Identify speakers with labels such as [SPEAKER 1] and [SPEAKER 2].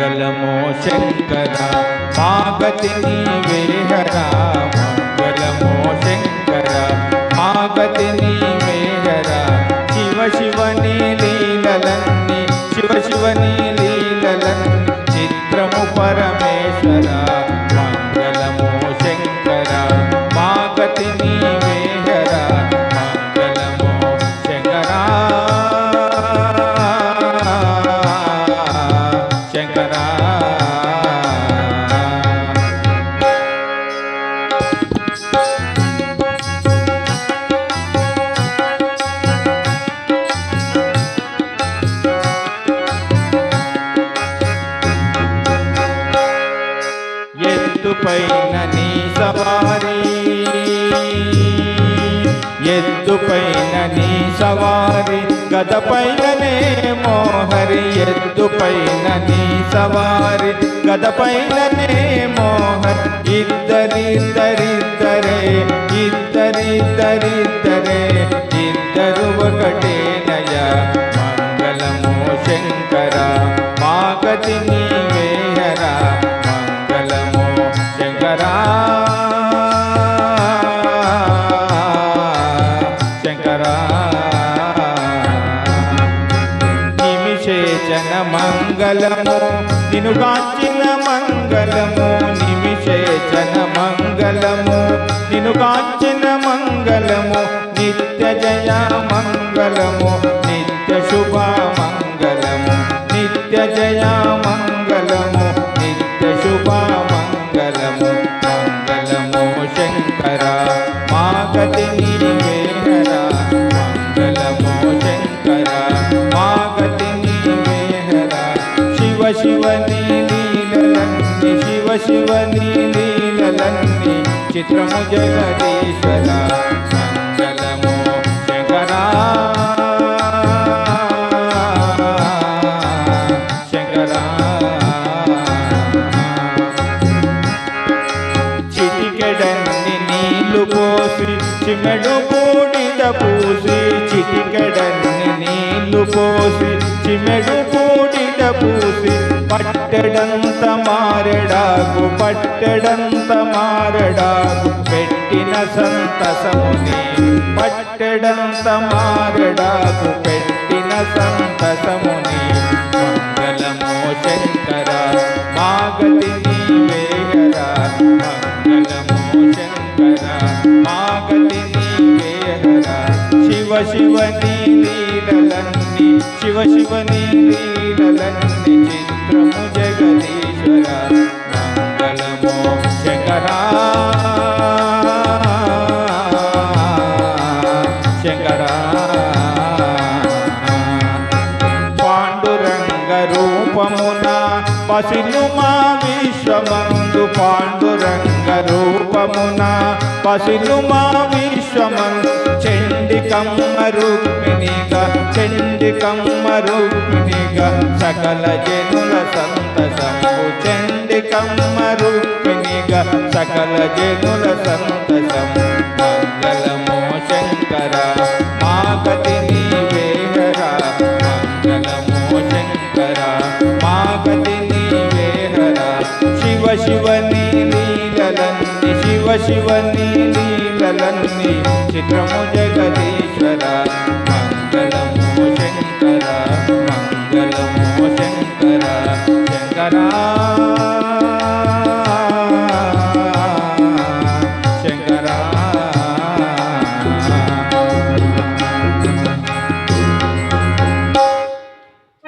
[SPEAKER 1] मङ्गलमो शङ्करा मागति नीवे हरा मङ्गलमो शङ्करा मागति नीवे हरा, शिव शिवनी नीलीललन्नि शिव शिव नीलीललन् चित्रमु परमेश्वरा। పైన నీ సవారి. ఎత్తుపైన నీ సవారి. గదపైననే మోహరి ఎత్తుపైన నీ సవారి. గదపైననే మోహర్ ఇద్దరిద్దరిద్దరే ఇద్దరిద్దరిద్దరే. నిమిషేచన మంగళము నినుగాంచిన మంగళము నిమిషేచన మంగళము నినుగాంచిన చిత్రము జగదీశ్వర మంగళమో శంకరా. శంకరా. చిటికెడన్ని నీళ్ళు పోసి చిమెడు పూడిత పూసి చిటికెడన్ని నీళ్ళు పోసి చిమెడు పూడిత పూసి పట్టెడంత మారెడాకు పట్టెడంత మారెడాకు పెట్టిన సంతసముని పట్టెడంత మారెడాకు పెట్టిన సంతసముని మంగళమో శంకర మాగతి నీవేహరా మంగళమో శంకర మాగతి నీవేహరా శివ శివని లీలలన్నీ శివ శివని లీలలన్నీ చిత్రము జగదీశ్వర మంగళమో శంకరా. శంకరా. పాండురంగ రూపమున పసిలు మా విశ్వమందు పాండురంగ రూపమున పసిలు మా విశ్వమందు చండికమ్మ రూపిణిగా చండికమ్మ రూపిణిగా సకల జయ कम्मरूपिणिग सकल जनुल सन्तसं मंगल शङ्कर मा गति नीवेहरा मङ्गलमो शङ्कर मा गति शिव शिव नीलीललन्नि शिव शिव चित्रमु जगदीश्वरा